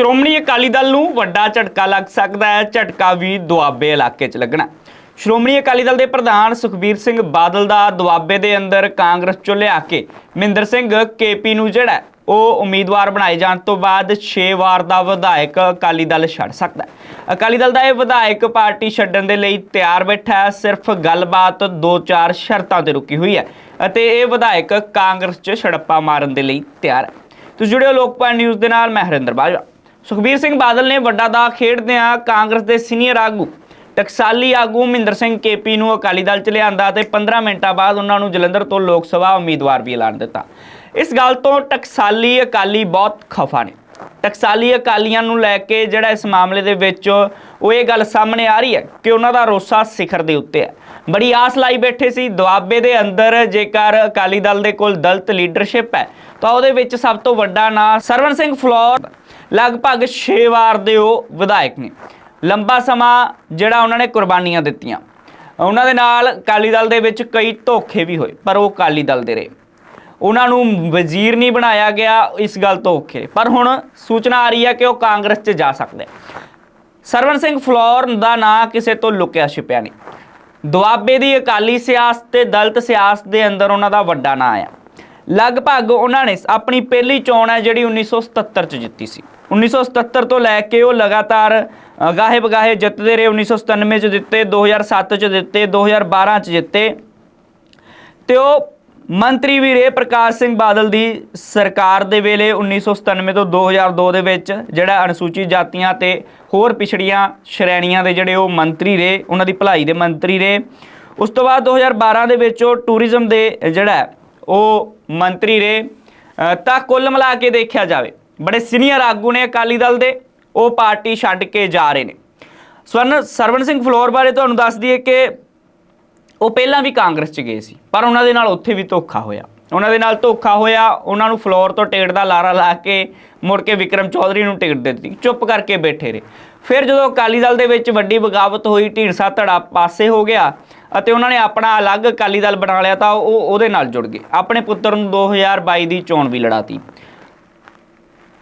ਸ਼੍ਰੋਮਣੀ ਅਕਾਲੀ ਦਲ ਨੂੰ ਵੱਡਾ ਝਟਕਾ ਲੱਗ ਸਕਦਾ ਹੈ, ਝਟਕਾ ਵੀ ਦੁਆਬੇ ਇਲਾਕੇ 'ਚ ਲੱਗਣਾ ਸ਼੍ਰੋਮਣੀ ਅਕਾਲੀ ਦਲ ਦੇ ਪ੍ਰਧਾਨ ਸੁਖਬੀਰ ਸਿੰਘ ਬਾਦਲ ਦਾ ਦੁਆਬੇ ਦੇ ਅੰਦਰ ਕਾਂਗਰਸ ਚੋਂ ਲਿਆ ਕੇ ਮਹਿੰਦਰ ਸਿੰਘ ਕੇਪੀ ਨੂੰ ਜਿਹੜਾ ਉਹ ਉਮੀਦਵਾਰ ਬਣਾਏ ਜਾਣ ਤੋਂ ਬਾਅਦ 6 ਵਾਰ ਦਾ ਵਿਧਾਇਕ ਅਕਾਲੀ ਦਲ ਛੱਡ ਸਕਦਾ ਹੈ। ਅਕਾਲੀ ਦਲ ਦਾ ਇਹ ਵਿਧਾਇਕ ਪਾਰਟੀ ਛੱਡਣ ਦੇ ਲਈ ਤਿਆਰ ਬੈਠਾ ਹੈ, ਸਿਰਫ ਗੱਲਬਾਤ 2-4 ਸ਼ਰਤਾਂ ਤੇ ਰੁਕੀ ਹੋਈ ਹੈ ਅਤੇ ਇਹ ਵਿਧਾਇਕ ਕਾਂਗਰਸ 'ਚ ਛੜੱਪਾ ਮਾਰਨ ਦੇ ਲਈ ਤਿਆਰ ਹੈ। ਤੁਸੀਂ ਜੁੜਿਓ ਲੋਕਪਾਲ ਨਿਊਜ਼ ਦੇ ਨਾਲ, ਮੈਂ ਹਰਿੰਦਰ ਬਾਜਵਾ। ਸੁਖਬੀਰ ਸਿੰਘ ਬਾਦਲ ਨੇ ਵੱਡਾ ਦਾ ਖੇਡਦਿਆਂ ਕਾਂਗਰਸ ਦੇ ਸੀਨੀਅਰ ਆਗੂ ਟਕਸਾਲੀ ਆਗੂ ਮਹਿੰਦਰ ਸਿੰਘ ਕੇਪੀ ਨੂੰ ਅਕਾਲੀ ਦਲ ਚ ਲਿਆਂਦਾ ਤੇ 15 ਮਿੰਟਾਂ ਬਾਅਦ ਉਹਨਾਂ ਨੂੰ ਜਲੰਧਰ ਤੋਂ ਲੋਕ ਸਭਾ ਉਮੀਦਵਾਰ ਵੀ ਐਲਾਨ ਦਿੱਤਾ। ਇਸ ਗੱਲ ਤੋਂ ਟਕਸਾਲੀ ਅਕਾਲੀ ਬਹੁਤ ਖਫਾ ਨੇ। ਟਕਸਾਲੀ ਅਕਾਲੀਆਂ ਨੂੰ ਲੈ ਕੇ ਜਿਹੜਾ ਇਸ ਮਾਮਲੇ ਦੇ ਵਿੱਚ ਉਹ ਇਹ ਗੱਲ ਸਾਹਮਣੇ ਆ ਰਹੀ ਹੈ ਕਿ ਉਹਨਾਂ ਦਾ ਰੋਸਾ ਸਿਖਰ ਦੇ ਉੱਤੇ ਹੈ। ਬੜੀ ਆਸ ਲਾਈ ਬੈਠੇ ਸੀ। ਦੁਆਬੇ ਦੇ ਅੰਦਰ ਜੇਕਰ ਅਕਾਲੀ ਦਲ ਦੇ ਕੋਲ ਦਲਤ ਲੀਡਰਸ਼ਿਪ ਹੈ ਤਾਂ ਉਹਦੇ ਵਿੱਚ ਸਭ ਤੋਂ ਵੱਡਾ ਨਾਂ ਸਰਵਨ ਸਿੰਘ ਫਲੋਰ ਲਗਭਗ 6 ਵਾਰ ਦੇ ਉਹ ਵਿਧਾਇਕ ਨੇ। ਲੰਬਾ ਸਮਾਂ ਜਿਹੜਾ ਉਹਨਾਂ ਨੇ ਕੁਰਬਾਨੀਆਂ ਦਿੱਤੀਆਂ। ਉਹਨਾਂ ਦੇ ਨਾਲ ਅਕਾਲੀ ਦਲ ਦੇ ਵਿੱਚ ਕਈ ਧੋਖੇ ਵੀ ਹੋਏ, ਪਰ ਉਹ ਅਕਾਲੀ ਦਲ ਦੇ ਰਹੇ। ਉਹਨਾਂ ਨੂੰ ਵਜ਼ੀਰ ਨਹੀਂ ਬਣਾਇਆ ਗਿਆ ਇਸ ਗੱਲ ਤੋਂ ਔਖੇ। ਪਰ ਹੁਣ ਸੂਚਨਾ ਆ ਰਹੀ ਹੈ ਕਿ ਉਹ ਕਾਂਗਰਸ 'ਚ ਜਾ ਸਕਦੇ ਸਰਵਨ ਸਿੰਘ ਫਲੋਰ ਦਾ ਨਾਂ ਕਿਸੇ ਤੋਂ ਲੁਕਿਆ ਛਿਪਿਆ ਨਹੀਂ। ਦੁਆਬੇ ਦੀ ਅਕਾਲੀ ਸਿਆਸਤ ਤੇ ਦਲਤ ਸਿਆਸਤ ਦੇ ਅੰਦਰ ਉਹਨਾਂ ਦਾ ਵੱਡਾ ਨਾਂ ਆ ਲਗਭਗ ਉਹਨਾਂ ਨੇ ਆਪਣੀ ਪਹਿਲੀ ਚੋਣ ਹੈ ਜਿਹੜੀ 1977 ਚ ਜਿੱਤੀ ਸੀ। 1977 ਤੋਂ ਲੈ ਕੇ ਉਹ ਲਗਾਤਾਰ ਅ, ਗਾਹੇ ਬਗਾਹੇ ਜਿੱਤਦੇ ਰਹੇ 1997 ਚ ਦਿੱਤੇ 2007 ਚ ਦਿੱਤੇ 2012 ਚ ਜਿੱਤੇ। ਤੇ ਉਹ ਮੰਤਰੀ ਵੀ ਰਹੇ ਪ੍ਰਕਾਸ਼ ਸਿੰਘ ਬਾਦਲ ਦੀ ਸਰਕਾਰ ਦੇ ਵੇਲੇ 1997 ਤੋਂ 2002 ਦੇ ਵਿੱਚ ਜਿਹੜਾ ਅਨੁਸੂਚਿਤ ਜਾਤੀਆਂ ਤੇ ਹੋਰ ਪਿਛੜੀਆਂ ਸ਼੍ਰੇਣੀਆਂ ਦੇ ਜਿਹੜੇ ਉਹ ਮੰਤਰੀ ਰਹੇ ਉਹਨਾਂ ਦੀ ਭਲਾਈ ਦੇ ਮੰਤਰੀ ਰਹੇ। ਉਸ ਤੋਂ ਬਾਅਦ 2012 ਦੇ ਵਿੱਚ ਉਹ ਟੂਰਿਜ਼ਮ ਦੇ ਜਿਹੜਾ ਉਹ ਮੰਤਰੀ ਰਹੇ। ਤਾਂ ਕੁੱਲ ਮਿਲਾ ਕੇ ਦੇਖਿਆ ਜਾਵੇ ਬੜੇ ਸੀਨੀਅਰ ਆਗੂ ਨੇ ਅਕਾਲੀ ਦਲ ਦੇ, ਉਹ ਪਾਰਟੀ ਛੱਡ ਕੇ ਜਾ ਰਹੇ ਨੇ। ਸਵਰਨ, ਸਰਵਣ ਸਿੰਘ ਫਲੋਰ ਬਾਰੇ ਤੁਹਾਨੂੰ ਦੱਸ ਦਈਏ ਕਿ ਉਹ ਪਹਿਲਾਂ ਵੀ ਕਾਂਗਰਸ 'ਚ ਗਏ ਸੀ, ਪਰ ਉਹਨਾਂ ਦੇ ਨਾਲ ਉੱਥੇ ਵੀ ਧੋਖਾ ਹੋਇਆ। ਉਹਨਾਂ ਦੇ ਨਾਲ ਧੋਖਾ ਹੋਇਆ, ਉਹਨਾਂ ਨੂੰ ਫਲੋਰ ਤੋਂ ਟਿਕਟ ਦਾ ਲਾਰਾ ਲਾ ਕੇ ਮੁੜ ਕੇ ਵਿਕਰਮ ਚੌਧਰੀ ਨੂੰ ਟਿਕਟ ਦੇ ਦਿੱਤੀ, ਚੁੱਪ ਕਰਕੇ ਬੈਠੇ ਰਹੇ। ਫਿਰ ਜਦੋਂ ਅਕਾਲੀ ਦਲ ਦੇ ਵਿੱਚ ਵੱਡੀ ਬਗਾਵਤ ਹੋਈ, ਢੀਂਡਸਾ ਧੜਾ ਪਾਸੇ ਹੋ ਗਿਆ ਅਤੇ ਉਹਨਾਂ ਨੇ ਆਪਣਾ ਅਲੱਗ ਅਕਾਲੀ ਦਲ ਬਣਾ ਲਿਆ ਤਾਂ ਉਹ ਉਹਦੇ ਨਾਲ ਜੁੜ ਗਏ। ਆਪਣੇ ਪੁੱਤਰ ਨੂੰ 2022 ਦੀ ਚੋਣ ਵੀ ਲੜਾਤੀ।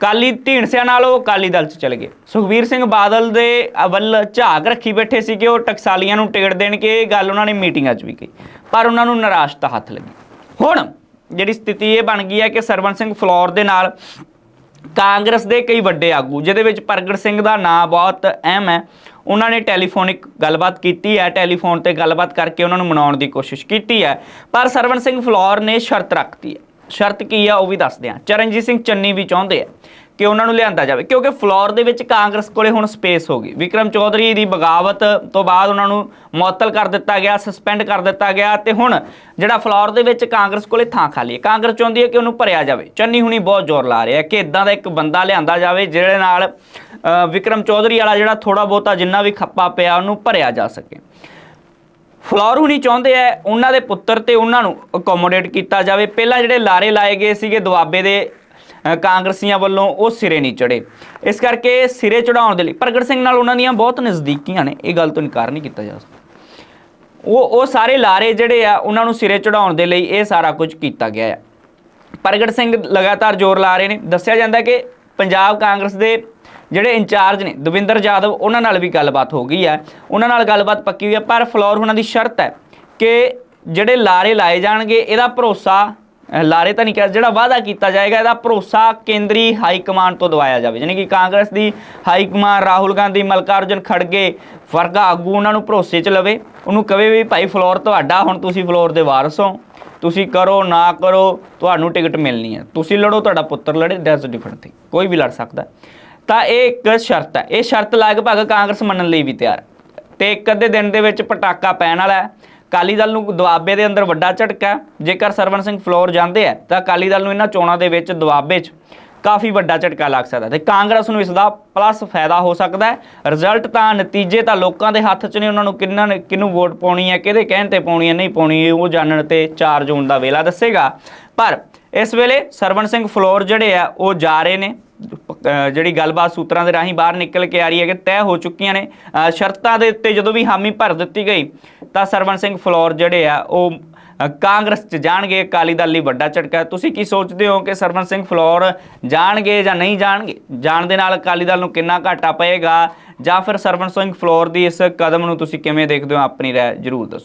ਕਾਲੀ ਢੀਂਡਸਿਆਂ ਨਾਲ ਉਹ ਅਕਾਲੀ ਦਲ 'ਚ ਚਲੇ ਗਏ। ਸੁਖਬੀਰ ਸਿੰਘ ਬਾਦਲ ਦੇ ਵੱਲ ਝਾਕ ਰੱਖੀ ਬੈਠੇ ਸੀ ਕਿ ਉਹ ਟਕਸਾਲੀਆਂ ਨੂੰ ਟਿਕਟ ਦੇਣਗੇ, ਇਹ ਗੱਲ ਉਹਨਾਂ ਨੇ ਮੀਟਿੰਗਾਂ 'ਚ ਵੀ ਕਹੀ, ਪਰ ਉਹਨਾਂ ਨੂੰ ਨਿਰਾਸ਼ਤਾ ਹੱਥ ਲੱਗੀ। ਹੁਣ ਜਿਹੜੀ ਸਥਿਤੀ ਇਹ ਬਣ ਗਈ ਹੈ ਕਿ ਸਰਵਨ ਸਿੰਘ ਫਲੋਰ ਦੇ ਨਾਲ ਕਾਂਗਰਸ ਦੇ ਕਈ ਵੱਡੇ ਆਗੂ, ਜਿਹਦੇ ਵਿੱਚ ਪ੍ਰਗਟ ਸਿੰਘ ਦਾ ਨਾਂ ਬਹੁਤ ਅਹਿਮ ਹੈ, ਉਹਨਾਂ ਨੇ ਟੈਲੀਫੋਨਿਕ ਗੱਲਬਾਤ ਕੀਤੀ ਹੈ, ਟੈਲੀਫੋਨ ਤੇ ਗੱਲਬਾਤ ਕਰਕੇ ਉਹਨਾਂ ਨੂੰ ਮਨਾਉਣ ਦੀ ਕੋਸ਼ਿਸ਼ ਕੀਤੀ ਹੈ, ਪਰ ਸਰਵਨ ਸਿੰਘ ਫਲੋਰ ਨੇ ਸ਼ਰਤ ਰੱਖਤੀ ਹੈ। ਸ਼ਰਤ ਕੀ ਆ ਉਹ ਵੀ ਦੱਸਦੇ ਹਾਂ ਚਰਨਜੀਤ ਸਿੰਘ ਚੰਨੀ ਵੀ ਚਾਹੁੰਦੇ ਆ ਕਿ ਉਹਨਾਂ ਨੂੰ ਲਿਆਂਦਾ ਜਾਵੇ, ਕਿਉਂਕਿ ਫਲੋਰ ਦੇ ਵਿੱਚ ਕਾਂਗਰਸ ਕੋਲੇ ਹੁਣ ਸਪੇਸ ਹੋ ਗਈ। ਵਿਕਰਮ ਚੌਧਰੀ ਦੀ ਬਗਾਵਤ ਤੋਂ ਬਾਅਦ ਉਹਨਾਂ ਨੂੰ ਮੁਅੱਤਲ ਕਰ ਦਿੱਤਾ ਗਿਆ, ਸਸਪੈਂਡ ਕਰ ਦਿੱਤਾ ਗਿਆ ਤੇ ਹੁਣ ਜਿਹੜਾ ਫਲੋਰ ਦੇ ਵਿੱਚ ਕਾਂਗਰਸ ਕੋਲੇ ਥਾਂ ਖਾਲੀ ਹੈ। ਕਾਂਗਰਸ ਚਾਹੁੰਦੀ ਹੈ ਕਿ ਉਹਨੂੰ ਭਰਿਆ ਜਾਵੇ। ਚੰਨੀ ਹੁਣੀ ਬਹੁਤ ਜ਼ੋਰ ਲਾ ਰਿਹਾ ਕਿ ਇਦਾਂ ਦਾ ਇੱਕ ਬੰਦਾ ਲਿਆਂਦਾ ਜਾਵੇ ਜਿਹਦੇ ਨਾਲ ਵਿਕਰਮ ਚੌਧਰੀ ਵਾਲਾ ਜਿਹੜਾ ਥੋੜਾ ਬਹੁਤਾ ਜਿੰਨਾ ਵੀ ਖੱਪਾ ਪਿਆ ਉਹਨੂੰ ਭਰਿਆ ਜਾ ਸਕੇ। ਫਲੋਰ ਨਹੀਂ ਚਾਹੁੰਦੇ ਆ ਉਹਨਾਂ ਦੇ ਪੁੱਤਰ ਤੇ ਉਹਨਾਂ ਨੂੰ ਅਕੋਮੋਡੇਟ ਕੀਤਾ ਜਾਵੇ। ਪਹਿਲਾਂ ਜਿਹੜੇ ਲਾਰੇ ਲਾਏ ਗਏ ਸੀਗੇ ਦੁਆਬੇ ਦੇ ਕਾਂਗਰਸੀਆਂ ਵੱਲੋਂ, ਉਹ ਸਿਰੇ ਨਹੀਂ ਚੜੇ ਇਸ ਕਰਕੇ ਸਿਰੇ ਚੜਾਉਣ ਦੇ ਲਈ ਪ੍ਰਗਟ ਸਿੰਘ ਨਾਲ ਉਹਨਾਂ ਦੀਆਂ ਬਹੁਤ ਨਜ਼ਦੀਕੀਆਂ ਨੇ। ਇਹ ਗੱਲ ਤੋਂ ਇਨਕਾਰ ਨਹੀਂ ਕੀਤਾ ਜਾ ਸਕਦਾ। ਉਹ ਉਹ ਸਾਰੇ ਲਾਰੇ ਜਿਹੜੇ ਆ, ਉਹਨਾਂ ਨੂੰ ਸਿਰੇ ਚੜਾਉਣ ਦੇ ਲਈ ਇਹ ਸਾਰਾ ਕੁਝ ਕੀਤਾ ਗਿਆ ਹੈ ਪ੍ਰਗਟ ਸਿੰਘ ਲਗਾਤਾਰ ਜ਼ੋਰ ਲਾ ਰਹੇ ਨੇ। ਦੱਸਿਆ ਜਾਂਦਾ ਕਿ ਪੰਜਾਬ ਕਾਂਗਰਸ ਦੇ ਜਿਹੜੇ ਇੰਚਾਰਜ ਨੇ, ਦਵਿੰਦਰ ਜਾਦਵ, ਉਹਨਾਂ ਨਾਲ ਵੀ ਗੱਲਬਾਤ ਹੋ ਗਈ ਹੈ। ਉਹਨਾਂ ਨਾਲ ਗੱਲਬਾਤ ਪੱਕੀ ਹੋਈ ਹੈ, ਪਰ ਫਲੋਰ ਉਹਨਾਂ ਦੀ ਸ਼ਰਤ ਹੈ ਕਿ ਜਿਹੜੇ ਲਾਰੇ ਲਾਏ ਜਾਣਗੇ, ਇਹਦਾ ਭਰੋਸਾ ਲਾਰੇ ਤਾਂ ਨਹੀਂ ਕਿਹਾ, ਜਿਹੜਾ ਵਾਅਦਾ ਕੀਤਾ ਜਾਏਗਾ, ਇਹਦਾ ਭਰੋਸਾ ਕੇਂਦਰੀ ਹਾਈ ਕਮਾਂਡ ਤੋਂ ਦਵਾਇਆ ਜਾਵੇ। ਯਾਨੀ ਕਿ ਕਾਂਗਰਸ ਦੀ ਹਾਈ ਕਮਾਂਡ ਰਾਹੁਲ ਗਾਂਧੀ, ਮਲਕਾਰਜੁਨ ਖੜਗੇ ਵਰਗਾ ਆਗੂ ਉਹਨਾਂ ਨੂੰ ਭਰੋਸੇ 'ਚ ਲਵੇ। ਉਹਨੂੰ ਕਵੇ ਵੀ ਭਾਈ ਫਲੋਰ ਤੁਹਾਡਾ, ਹੁਣ ਤੁਸੀਂ ਫਲੋਰ ਦੇ ਵਾਰਸ ਹੋ। ਤੁਸੀਂ ਕਰੋ, ਨਾ ਕਰੋ, ਤੁਹਾਨੂੰ ਟਿਕਟ ਮਿਲਣੀ ਹੈ। ਤੁਸੀਂ ਲੜੋ, ਤੁਹਾਡਾ ਪੁੱਤਰ ਲੜੇ ਦੈਟਸ ਡਿਫਰੈਂਟ ਥਿੰਗ ਕੋਈ ਵੀ ਲੜ ਸਕਦਾ। ਤਾਂ ਇਹ ਇੱਕ ਸ਼ਰਤ ਹੈ। ਇਹ ਸ਼ਰਤ ਲਗਭਗ ਕਾਂਗਰਸ ਮੰਨਣ ਲਈ ਵੀ ਤਿਆਰ। ਹੈ ਤੇ ਇੱਕ ਅੱਧੇ ਦਿਨ ਦੇ ਵਿੱਚ ਪਟਾਕਾ ਪੈਣ ਵਾਲਾ ਹੈ। ਅਕਾਲੀ ਦਲ ਨੂੰ ਦੁਆਬੇ ਦੇ ਅੰਦਰ ਵੱਡਾ ਝਟਕਾ ਜੇਕਰ ਸਰਵਨ ਸਿੰਘ ਫਲੋਰ ਜਾਂਦੇ ਆ ਤਾਂ ਅਕਾਲੀ ਦਲ ਨੂੰ ਇਹਨਾਂ ਚੋਣਾਂ ਦੇ ਵਿੱਚ ਦੁਆਬੇ 'ਚ ਕਾਫੀ ਵੱਡਾ ਝਟਕਾ ਲੱਗ ਸਕਦਾ ਤੇ ਕਾਂਗਰਸ ਨੂੰ ਇਸ ਦਾ ਪਲੱਸ ਫਾਇਦਾ ਹੋ ਸਕਦਾ ਰਿਜ਼ਲਟ ਤਾਂ ਨਤੀਜੇ ਤਾਂ ਲੋਕਾਂ ਦੇ ਹੱਥ 'ਚ ਨੇ। ਉਹਨਾਂ ਨੂੰ ਕਿੰਨਾਂ ਨੇ ਕਿਹਨੂੰ ਵੋਟ ਪਾਉਣੀ ਹੈ, ਕਿਹਦੇ ਕਹਿਣ ਤੇ ਪਾਉਣੀ ਹੈ, ਨਹੀਂ ਪਾਉਣੀ ਉਹ ਜਾਣਨ ਤੇ 4 ਜੂਨ ਦਾ ਵੇਲਾ ਦੱਸੇਗਾ। ਪਰ ਇਸ ਵੇਲੇ ਸਰਵਣ ਸਿੰਘ ਫਲੋਰ ਜਿਹੜੇ ਆ, ਉਹ ਜਾ ਰਹੇ ਨੇ। ਜਿਹੜੀ ਗੱਲਬਾਤ ਸੂਤਰਾਂ ਦੇ ਰਾਹੀਂ ਬਾਹਰ ਨਿਕਲ ਕੇ ਆ ਰਹੀ ਹੈ ਕਿ ਤੈਅ ਹੋ ਚੁੱਕੀਆਂ ਨੇ। ਸ਼ਰਤਾਂ ਦੇ ਉੱਤੇ ਜਦੋਂ ਵੀ ਹਾਮੀ ਭਰ ਦਿੱਤੀ ਗਈ, ਤਾਂ ਸਰਵਣ ਸਿੰਘ ਫਲੋਰ ਜਿਹੜੇ ਆ, ਉਹ ਕਾਂਗਰਸ 'ਚ ਜਾਣਗੇ, ਅਕਾਲੀ ਦਲ ਲਈ ਵੱਡਾ ਝਟਕਾ। ਤੁਸੀਂ ਕੀ ਸੋਚਦੇ ਹੋ ਕਿ ਸਰਵਣ ਸਿੰਘ ਫਲੋਰ ਜਾਣਗੇ ਜਾਂ ਨਹੀਂ ਜਾਣਗੇ? ਜਾਣ ਦੇ ਨਾਲ ਅਕਾਲੀ ਦਲ ਨੂੰ ਕਿੰਨਾ ਘਾਟਾ ਪਏਗਾ? ਜਾਂ ਫਿਰ ਸਰਵਣ ਸਿੰਘ ਫਲੋਰ ਦੀ ਇਸ ਕਦਮ ਨੂੰ ਤੁਸੀਂ ਕਿਵੇਂ ਦੇਖਦੇ ਹੋ? ਆਪਣੀ ਰਾਏ ਜਰੂਰ ਦੱਸੋ।